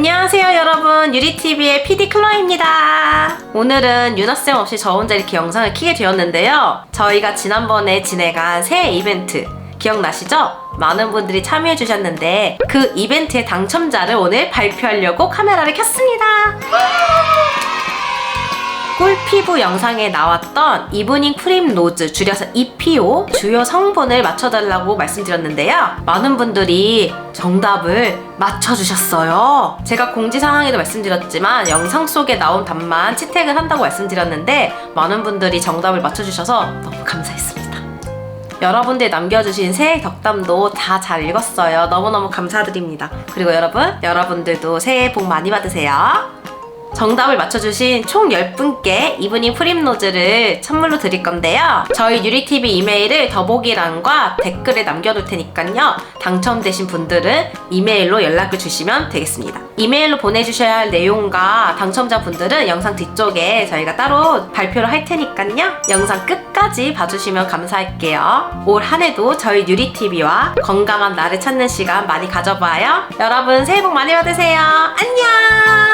안녕하세요 여러분. 유리TV의 PD 클로입니다. 오늘은 유나쌤 없이 저 혼자 이렇게 영상을 키게 되었는데요. 저희가 지난번에 진행한 새해 이벤트 기억나시죠? 많은 분들이 참여해 주셨는데 그 이벤트의 당첨자를 오늘 발표하려고 카메라를 켰습니다 꿀피부 영상에 나왔던 이브닝 프림 로즈 줄여서 EPO 주요 성분을 맞춰달라고 말씀드렸는데요. 많은 분들이 정답을 맞춰주셨어요. 제가 공지사항에도 말씀드렸지만 영상 속에 나온 답만 채택을 한다고 말씀드렸는데 많은 분들이 정답을 맞춰주셔서 너무 감사했습니다. 여러분들 남겨주신 새해 덕담도 다 잘 읽었어요. 너무너무 감사드립니다. 그리고 여러분, 여러분들도 새해 복 많이 받으세요. 정답을 맞춰주신 총 10분께 이브닝 프림로즈를 선물로 드릴 건데요. 저희 유리TV 이메일을 더보기란과 댓글에 남겨둘 테니까요. 당첨되신 분들은 이메일로 연락을 주시면 되겠습니다. 이메일로 보내주셔야 할 내용과 당첨자 분들은 영상 뒤쪽에 저희가 따로 발표를 할 테니까요. 영상 끝까지 봐주시면 감사할게요. 올 한 해도 저희 유리TV와 건강한 나를 찾는 시간 많이 가져봐요. 여러분 새해 복 많이 받으세요. 안녕!